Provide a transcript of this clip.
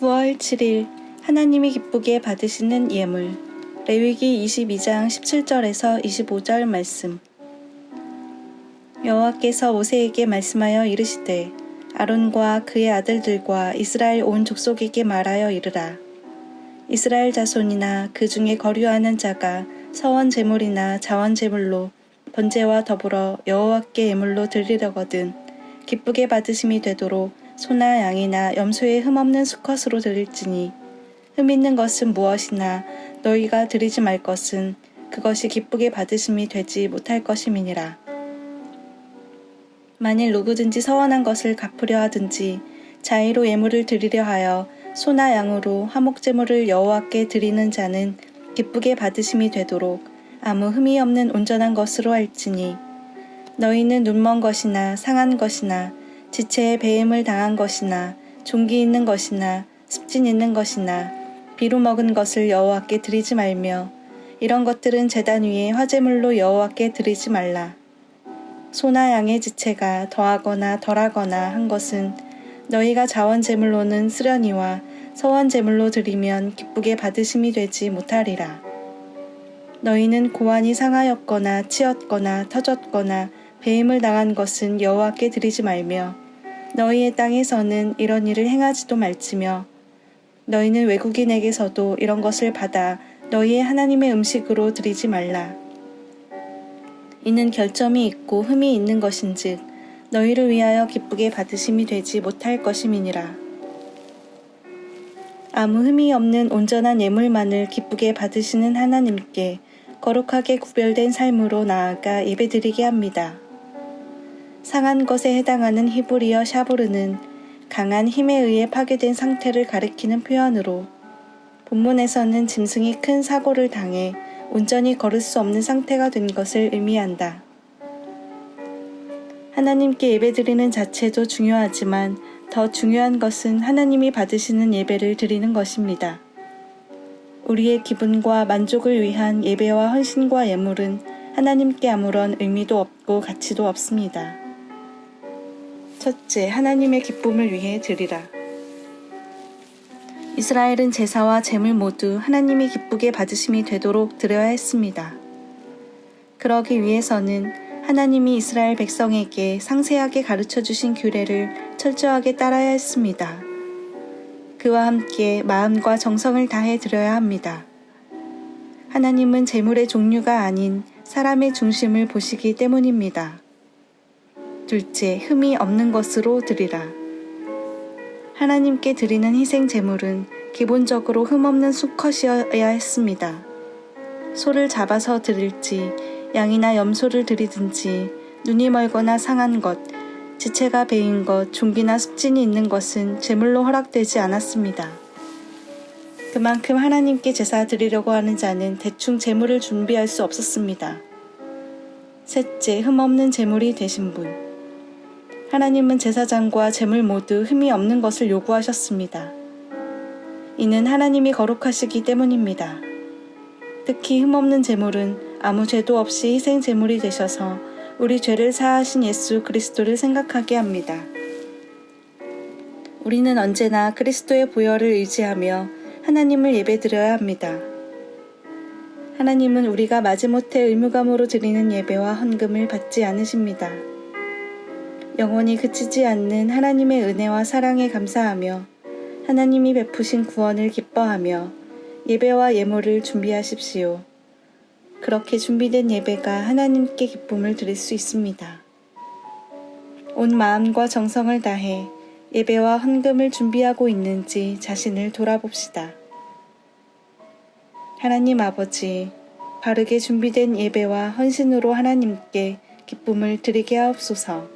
9월 7일 하나님이 기쁘게 받으시는 예물. 레위기 22장 17절에서 25절 말씀. 여호와께서 모세에게 말씀하여 이르시되 아론과 그의 아들들과 이스라엘 온 족속에게 말하여 이르라. 이스라엘 자손이나 그 중에 거류하는 자가 서원 제물이나 자원 제물로 번제와 더불어 여호와께 예물로 드리려거든 기쁘게 받으심이 되도록 소나 양이나 염소의 흠없는 수컷으로 드릴지니 흠 있는 것은 무엇이나 너희가 드리지 말 것은 그것이 기쁘게 받으심이 되지 못할 것임이니라. 만일 누구든지 서원한 것을 갚으려 하든지 자의로 예물을 드리려 하여 소나 양으로 화목제물을 여호와께 드리는 자는 기쁘게 받으심이 되도록 아무 흠이 없는 온전한 것으로 할지니 너희는 눈먼 것이나 상한 것이나 지체에 배임을 당한 것이나 종기 있는 것이나 습진 있는 것이나 비로 먹은 것을 여호와께 드리지 말며 이런 것들은 제단 위에 화제물로 여호와께 드리지 말라. 소나 양의 지체가 더하거나 덜하거나 한 것은 너희가 자원 제물로는 쓰려니와 서원 제물로 드리면 기쁘게 받으심이 되지 못하리라. 너희는 고환이 상하였거나 치었거나 터졌거나 배임을 당한 것은 여호와께 드리지 말며 너희의 땅에서는 이런 일을 행하지도 말지며 너희는 외국인에게서도 이런 것을 받아 너희의 하나님의 음식으로 드리지 말라. 이는 결점이 있고 흠이 있는 것인즉 너희를 위하여 기쁘게 받으심이 되지 못할 것임이니라. 아무 흠이 없는 온전한 예물만을 기쁘게 받으시는 하나님께 거룩하게 구별된 삶으로 나아가 예배드리게 합니다. 상한 것에 해당하는 히브리어 샤브르는 강한 힘에 의해 파괴된 상태를 가리키는 표현으로 본문에서는 짐승이 큰 사고를 당해 온전히 걸을 수 없는 상태가 된 것을 의미한다. 하나님께 예배드리는 자체도 중요하지만 더 중요한 것은 하나님이 받으시는 예배를 드리는 것입니다. 우리의 기분과 만족을 위한 예배와 헌신과 예물은 하나님께 아무런 의미도 없고 가치도 없습니다. 첫째, 하나님의 기쁨을 위해 드리라. 이스라엘은 제사와 제물 모두 하나님이 기쁘게 받으심이 되도록 드려야 했습니다. 그러기 위해서는 하나님이 이스라엘 백성에게 상세하게 가르쳐 주신 규례를 철저하게 따라야 했습니다. 그와 함께 마음과 정성을 다해 드려야 합니다. 하나님은 제물의 종류가 아닌 사람의 중심을 보시기 때문입니다. 둘째, 흠이 없는 것으로 드리라. 하나님께 드리는 희생 제물은 기본적으로 흠없는 수컷이어야 했습니다. 소를 잡아서 드릴지, 양이나 염소를 드리든지, 눈이 멀거나 상한 것, 지체가 베인 것, 종기나 습진이 있는 것은 제물로 허락되지 않았습니다. 그만큼 하나님께 제사 드리려고 하는 자는 대충 제물을 준비할 수 없었습니다. 셋째, 흠없는 제물이 되신 분. 하나님은 제사장과 제물 모두 흠이 없는 것을 요구하셨습니다. 이는 하나님이 거룩하시기 때문입니다. 특히 흠없는 제물은 아무 죄도 없이 희생 제물이 되셔서 우리 죄를 사하신 예수 그리스도를 생각하게 합니다. 우리는 언제나 그리스도의 보혈을 의지하며 하나님을 예배드려야 합니다. 하나님은 우리가 마지못해 의무감으로 드리는 예배와 헌금을 받지 않으십니다. 영원히 그치지 않는 하나님의 은혜와 사랑에 감사하며 하나님이 베푸신 구원을 기뻐하며 예배와 예물을 준비하십시오. 그렇게 준비된 예배가 하나님께 기쁨을 드릴 수 있습니다. 온 마음과 정성을 다해 예배와 헌금을 준비하고 있는지 자신을 돌아봅시다. 하나님 아버지, 바르게 준비된 예배와 헌신으로 하나님께 기쁨을 드리게 하옵소서.